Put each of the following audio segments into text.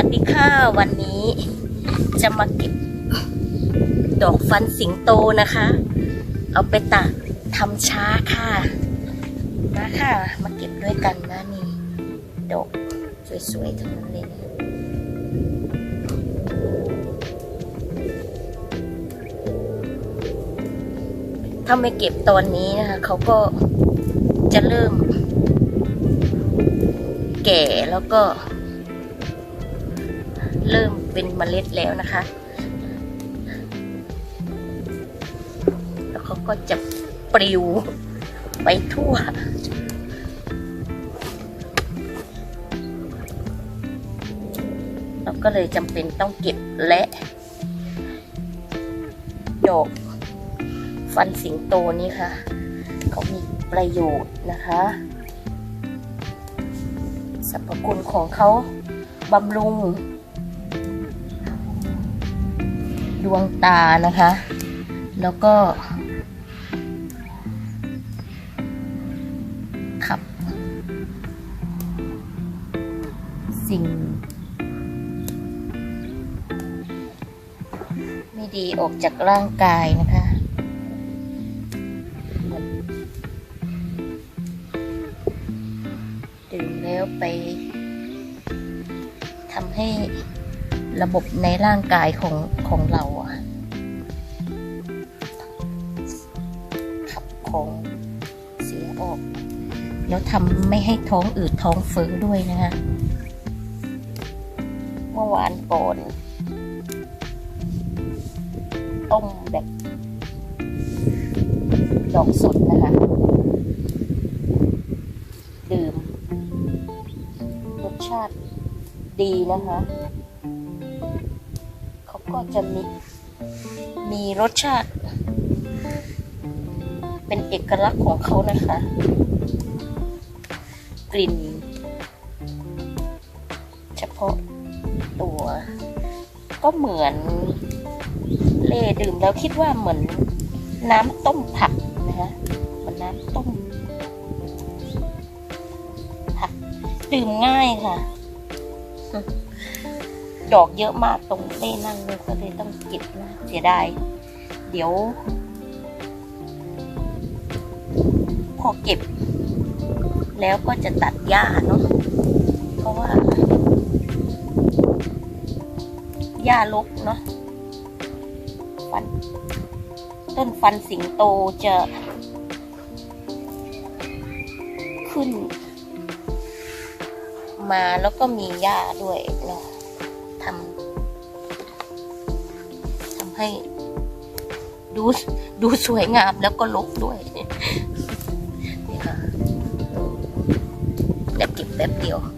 วัสดีค่ะวันนี้จะมาเก็บดอกฟันสิงโตนะคะ เอาไปตากทำช้าค่ะมาค่ะ มาเก็บด้วยกันนะนี่ดอกสวยๆทั้งนั้นเลยนะถ้าไม่เก็บตอนนี้นะคะเขาก็จะเริ่ม แก่แล้วก็ เริ่มเป็นเมล็ดแล้วนะคะ แล้วเขาก็จะปลิวไปทั่วเราก็เลยจำเป็นต้องเก็บและดอกฟันสิงโตนี้ค่ะ เขามีประโยชน์นะคะสรรพคุณของเขาบำรุง ดวงตานะคะ แล้วก็ ขับ สิ่ง ไม่ดีออกจากร่างกายนะคะดื่มแล้วไปทำให้ระบบในร่างกายของของเรา ของเสียออก แล้วทำไม่ให้ท้องอืดท้องเฟ้อด้วยนะคะเมื่อวานก่อนต้มแบบดอกสดนะคะ ดื่ม รสชาติดีนะคะ เขาก็จะมีมีรสชาติ เป็นเอกลักษณ์ของเขานะคะ กลิ่น เฉพาะตัว ก็เหมือนเล่ดื่มแล้วคิดว่าเหมือนน้ำต้มผักนะคะเหมือนน้ำต้มผักดื่มง่ายค่ะ ดอกเยอะมากตรงเล่นั่งเลยก็เลยต้องเก็บนะเสียดายเดี๋ยว พอเก็บ แล้วก็จะตัดหญ้าเนาะเพราะว่าหญ้ารกเนาะฟัน ต้นฟันสิงโตจะขึ้น มาแล้วก็มีหญ้าด้วยเนาะทำทำให้ดูดูสวยงามแล้วก็ลกด้วย แบบเ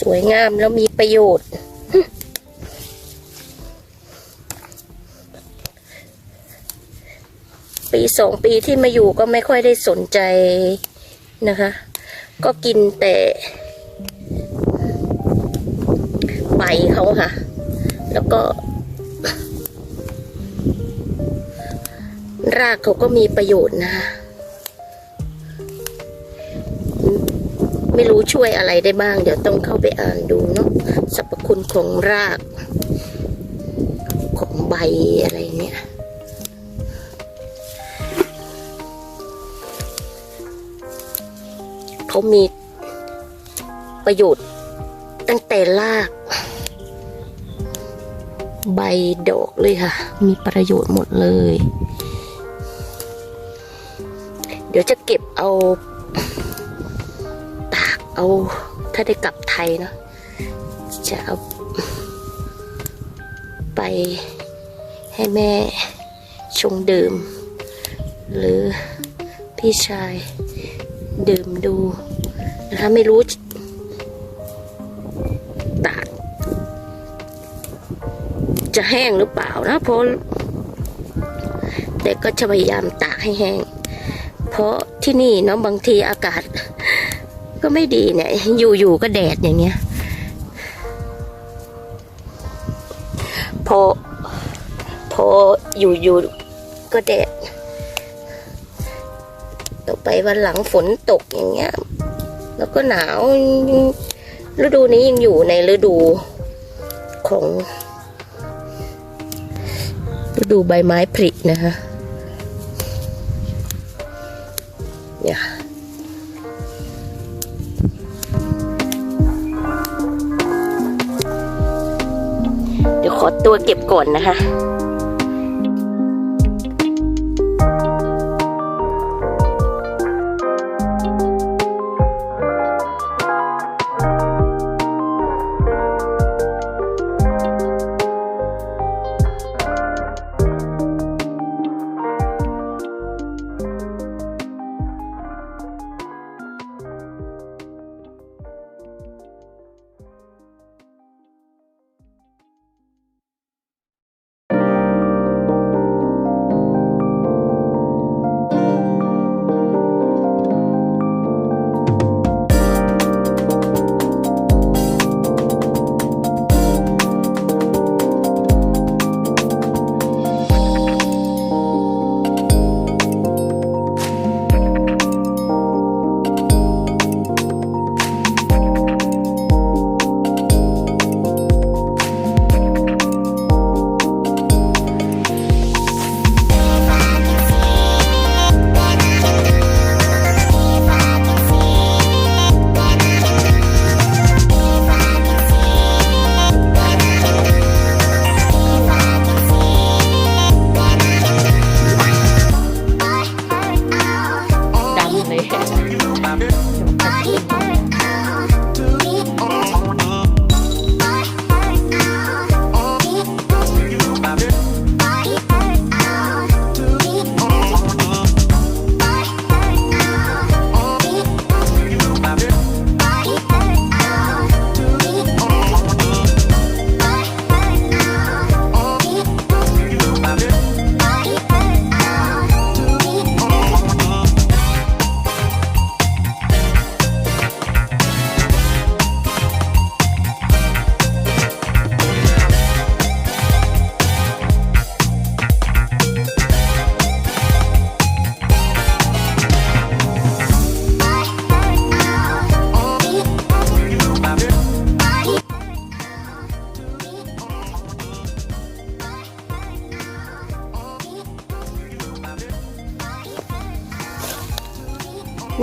สวยงามแล้วมีประโยชน์ ปีสองปีที่มาอยู่ก็ไม่ค่อยได้สนใจนะคะ ก็กินแต่ใบเขาค่ะ แล้วก็ รากเขาก็มีประโยชน์นะคะ ไม่รู้ช่วยอะไรได้บ้าง เดี๋ยวต้องเข้าไปอ่านดูเนาะสรรพคุณของราก ของใบอะไรเนี่ยเขามีประโยชน์ตั้งแต่ราก ใบดอกเลยค่ะ มีประโยชน์หมดเลย เดี๋ยวจะเก็บเอา เอาถ้าได้กลับไทยเนาะจะเอาไปให้แม่ชงดื่ม หรือพี่ชายดื่มดูนะคะไม่รู้ตากจะแห้งหรือเปล่านะเพราะแต่ก็จะพยายามตากให้แห้ง เพราะที่นี่เนาะบางทีอากาศ ก็ไม่ดีเนี่ย อยู่ๆก็แดดอย่างเงี้ยพอพออยู่ๆก็แดดต่อไปวันหลังฝนตกอย่างเงี้ย แล้วก็หนาวฤดูนี้ยังอยู่ในฤดูของฤดูใบไม้ผลินะคะ เดี๋ยวขอตัวเก็บก่อนนะคะ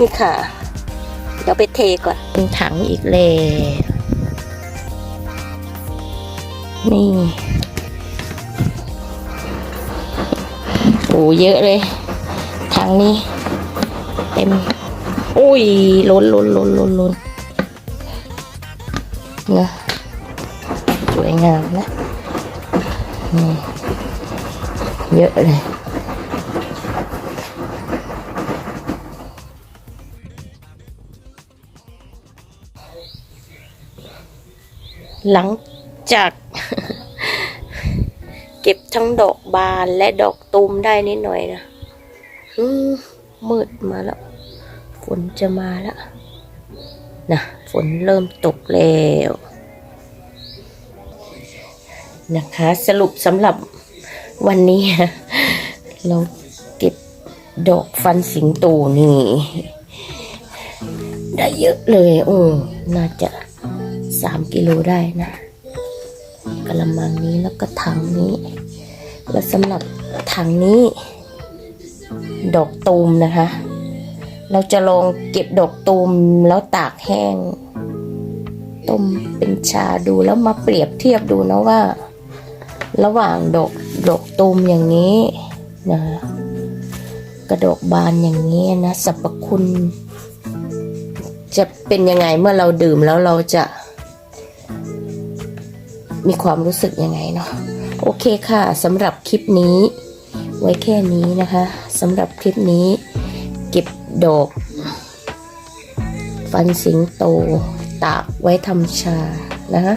นี่ค่ะ เดี๋ยวไปเทก่อนเป็นถังอีกเลยนี่โอ้เยอะเลยถังนี้ เต็ม อุ้ยล้นล้นล้นล้นล้นนะสวยงามนะนี่เยอะเลย หลังจากเก็บทั้งดอกบานและดอกตูมได้นิดหน่อยนะอืมืดมาแล้ว ฝนจะมาแล้วนะฝนเริ่มตกแล้วนะคะ สรุปสำหรับวันนี้ เราเก็บดอกฟันสิงโตนี่ ได้เยอะเลยโอ้น่าจะ สามกิโลได้นะกระมังนี้แล้วก็ถังนี้ แล้วสำหรับถังนี้ ดอกตูมนะคะ เราจะลองเก็บดอกตูมแล้วตากแห้ง ต้มเป็นชาดูแล้วมาเปรียบเทียบดูนะว่า ระหว่างดอกดอกตูมอย่างนี้นะกระดอกบานอย่างนี้นะสรรพคุณ จะเป็นยังไงเมื่อเราดื่มแล้วเราจะ มีความรู้สึกยังไงเนาะโอเคค่ะสำหรับคลิปนี้ ไว้แค่นี้นะคะสำหรับคลิปนี้ เก็บดอกฟันสิงโตตากไว้ทำชานะคะ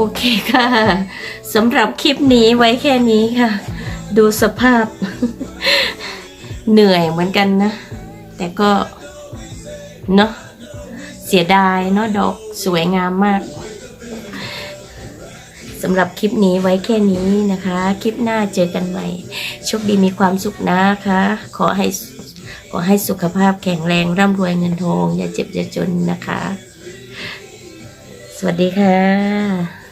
โอเคค่ะสำหรับคลิปนี้ไว้แค่นี้ค่ะ ดูสภาพ เหนื่อยเหมือนกันนะ แต่ก็เนาะเสียดายเนาะดอกสวยงามมากสำหรับคลิปนี้ไว้แค่นี้นะคะ คลิปหน้าเจอกันใหม่โชคดีมีความสุขนะคะ ขอให้ขอให้สุขภาพแข็งแรงร่ำรวยเงินทอง อย่าเจ็บอย่าจนนะคะ สวัสดีค่ะ